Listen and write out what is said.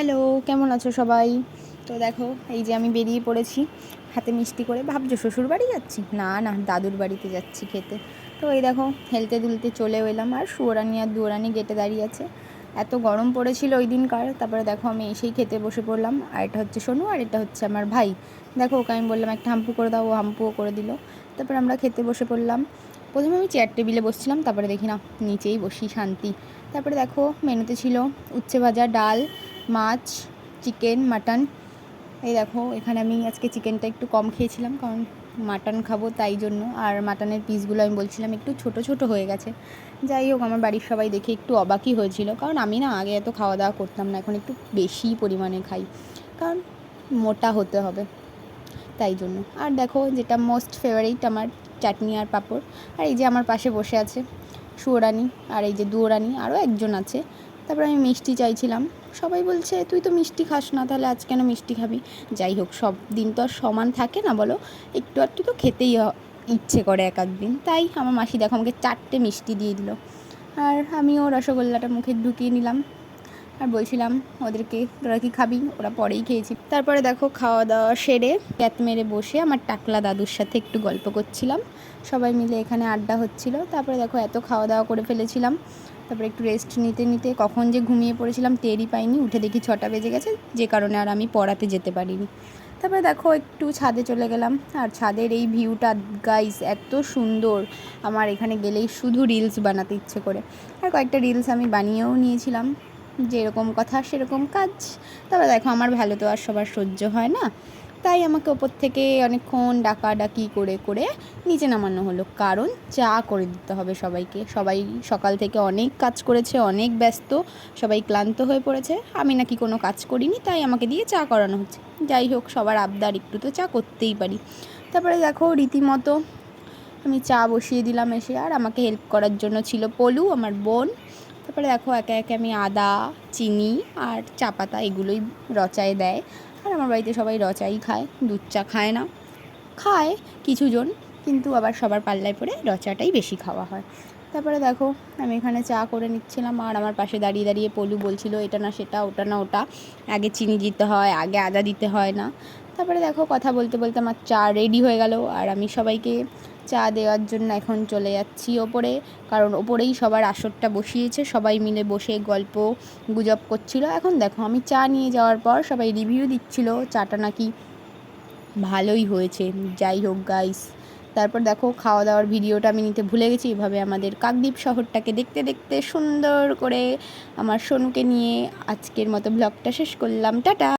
Hello কেমন আছো সবাই? তো দেখো, এই যে আমি বেরিয়ে পড়েছি, হাতে মিষ্টি করে। ভাবছ, শ্বশুর বাড়ি যাচ্ছি? না না, দাদুর বাড়িতে যাচ্ছি খেতে। তো এই দেখো, হেলতে দুলতে চলেও এলাম, আর সুয়োরানি আর দুয়োরানি গেটে দাঁড়িয়ে আছে। এত গরম পড়েছিল ওই দিনকার, তারপরে দেখো, আমি এসেই খেতে বসে পড়লাম। আর এটা হচ্ছে সোনু, আর এটা হচ্ছে আমার ভাই। দেখো, ওকে আমি বললাম, একটা হাম্পু করে দাও। ও হাম্পুও করে দিল। তারপর আমরা খেতে বসে পড়লাম। প্রথমে আমি চেয়ার টেবিলে বসছিলাম, তারপরে দেখি, না, নিচেই বসি, শান্তি। তারপরে দেখো, মেনুতে ছিল উচ্ছে ভাজা, ডাল মাছ চিকেন মাটন এই দেখো, এখানে আমি আজকে চিকেনটা একটু কম খেয়েছিলাম, কারণ মাটন খাব তাই জন্য। আর মাটনের পিসগুলো আমি বলছিলাম একটু ছোট ছোট হয়ে গেছে। যাই হোক, আমার বাড়ির সবাই দেখে একটু অবাকই হয়েছিল, কারণ আমি না আগে এত খাওয়া দাওয়া করতাম না, এখন একটু বেশি পরিমাণে খাই, কারণ মোটা হতে হবে তাই জন্য। আর দেখো, যেটা মোস্ট ফেভারিট আমার চাটনি আর পাঁপড়। আর এই যে আমার পাশে বসে আছে সুয়োরানি, আর এই যে দুয়োরানি, আরও একজন আছে। তারপরে আমি মিষ্টি চাইছিলাম। সবাই বলছে, তুই তো মিষ্টি খাস না, তাহলে আজ কেন মিষ্টি খাবি? যাই হোক, সব দিন তো আর সমান থাকে না, বলো। একটু একটু তো খেতেই ইচ্ছে করে এক দিন। তাই আমার মাসি দেখো আমাকে চারটে মিষ্টি দিয়ে দিল। আর আমিও রসগোল্লাটা মুখে ঢুকিয়ে নিলাম। আর বলছিলাম ওদেরকে, তোরা কি খাবি? ওরা পরেই খেয়েছি। তারপরে দেখো খাওয়া দাওয়া সেরে ক্যাত মেরে বসে আমার টাকলা দাদুর সাথে একটু গল্প করছিলাম। সবাই মিলে এখানে আড্ডা হচ্ছিল। তারপরে দেখো এত খাওয়া দাওয়া করে ফেলেছিলাম। তারপরে একটু রেস্ট নিতে নিতে কখন যে ঘুমিয়ে পড়েছিলাম টেরই পাইনি। উঠে দেখি ছটা বেজে গেছে, যে কারণে আর আমি পড়াতে যেতে পারিনি। তারপরে দেখো একটু ছাদে চলে গেলাম। আর ছাদের এই ভিউটা গাইস এত সুন্দর। আমার এখানে গেলেই শুধু রিলস বানাতে ইচ্ছে করে। আর কয়েকটা রিলস আমি বানিয়েও নিয়েছিলাম। যেরকম কথা, সেরকম কাজ। তারপরে দেখো, আমার ভালো তো আর সবার সহ্য হয় না। তাই আমাকে ওপর থেকে অনেকক্ষণ ডাকাডাকি করে করে নিচে নামানো হলো। কারণ চা করে দিতে হবে সবাইকে। সবাই সকাল থেকে অনেক কাজ করেছে, অনেক ব্যস্ত, সবাই ক্লান্ত হয়ে পড়েছে। আমি নাকি কোনো কাজ করিনি, তাই আমাকে দিয়ে চা করানো হচ্ছে। যাই হোক, সবার আবদার, একটু তো চা করতেই পারি। তারপরে দেখো, রীতিমতো আমি চা বসিয়ে দিলাম এসে। আর আমাকে হেল্প করার জন্য ছিল পলু, আমার বোন। তারপরে দেখো একে একে আমি আদা, চিনি আর চা পাতা এগুলোই রচায় দেয়। আর আমার বাড়িতে সবাই রচাই খায়, দুধ চা খায় না। খায় কিছুজন, কিন্তু আবার সবার পাল্লায় পড়ে রচাটাই বেশি খাওয়া হয়। তারপরে দেখো আমি এখানে চা করে নিচ্ছিলাম আর আমার পাশে দাঁড়িয়ে দাঁড়িয়ে পলু বলছিল, এটা না সেটা, ওটা না ওটা। আগে চিনি দিতে হয়, আগে আদা দিতে হয় না। তারপরে দেখো কথা বলতে বলতে আমার চা রেডি হয়ে গেল আর আমি সবাইকে চা দেওয়ার জন্য এখন চলে যাচ্ছি ওপরে, কারণ ওপরেই সবার আসরটা বসিয়েছে, সবাই মিলে বসে গল্প গুজব করছিল। এখন দেখো, আমি চা নিয়ে যাওয়ার পর সবাই রিভিউ দিচ্ছিল, চাটা নাকি ভালোই হয়েছে। যাই হোক গাইস তারপর দেখো খাওয়া দাওয়ার ভিডিওটা আমি নিতে ভুলে গেছি, এভাবে আমাদের কাকদ্বীপ শহরটাকে দেখতে দেখতে সুন্দর করে আমার সোনুকে নিয়ে আজকের মতো ব্লগটা শেষ করলাম। টাটা!